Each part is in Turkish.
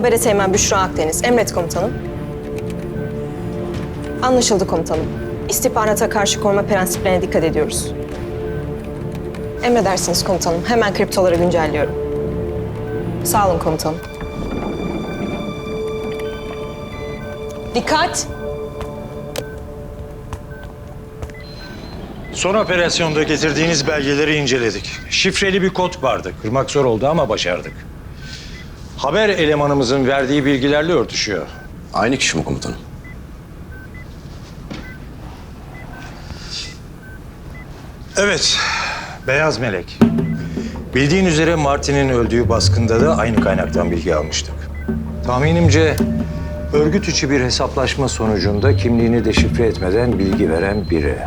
Muhabere Teğmen Büşra Akdeniz. Emret komutanım. Anlaşıldı komutanım. İstihbarata karşı koruma prensiplerine dikkat ediyoruz. Emredersiniz komutanım. Hemen kriptoları güncelliyorum. Sağ olun komutanım. Dikkat! Son operasyonda getirdiğiniz belgeleri inceledik. Şifreli bir kod vardı. Kırmak zor oldu ama başardık. Haber elemanımızın verdiği bilgilerle örtüşüyor. Aynı kişi mi komutanım? Evet, Beyaz Melek. Bildiğin üzere Martin'in öldüğü baskında da aynı kaynaktan bilgi almıştık. Tahminimce örgüt içi bir hesaplaşma sonucunda kimliğini deşifre etmeden bilgi veren biri.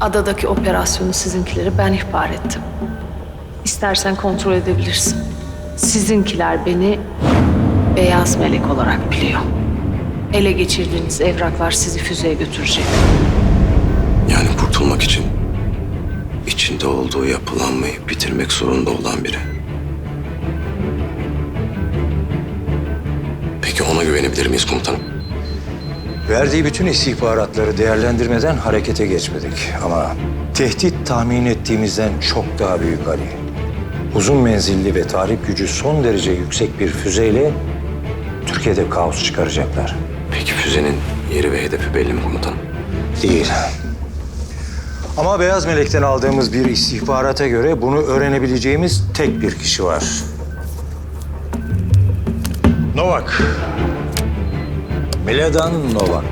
Adadaki operasyonu sizinkileri ben ihbar ettim. İstersen kontrol edebilirsin. Sizinkiler beni beyaz melek olarak biliyor. Ele geçirdiğiniz evraklar sizi füzeye götürecek. Yani kurtulmak için içinde olduğu yapılanmayı bitirmek zorunda olan biri. Peki ona güvenebilir miyiz komutanım? Verdiği bütün istihbaratları değerlendirmeden harekete geçmedik. Ama tehdit tahmin ettiğimizden çok daha büyük Ali. Uzun menzilli ve tahrip gücü son derece yüksek bir füzeyle Türkiye'de kaos çıkaracaklar. Peki füzenin yeri ve hedefi belli mi komutanım? Değil. Ama Beyaz Melek'ten aldığımız bir istihbarata göre bunu öğrenebileceğimiz tek bir kişi var. Novak. Meladan Novak.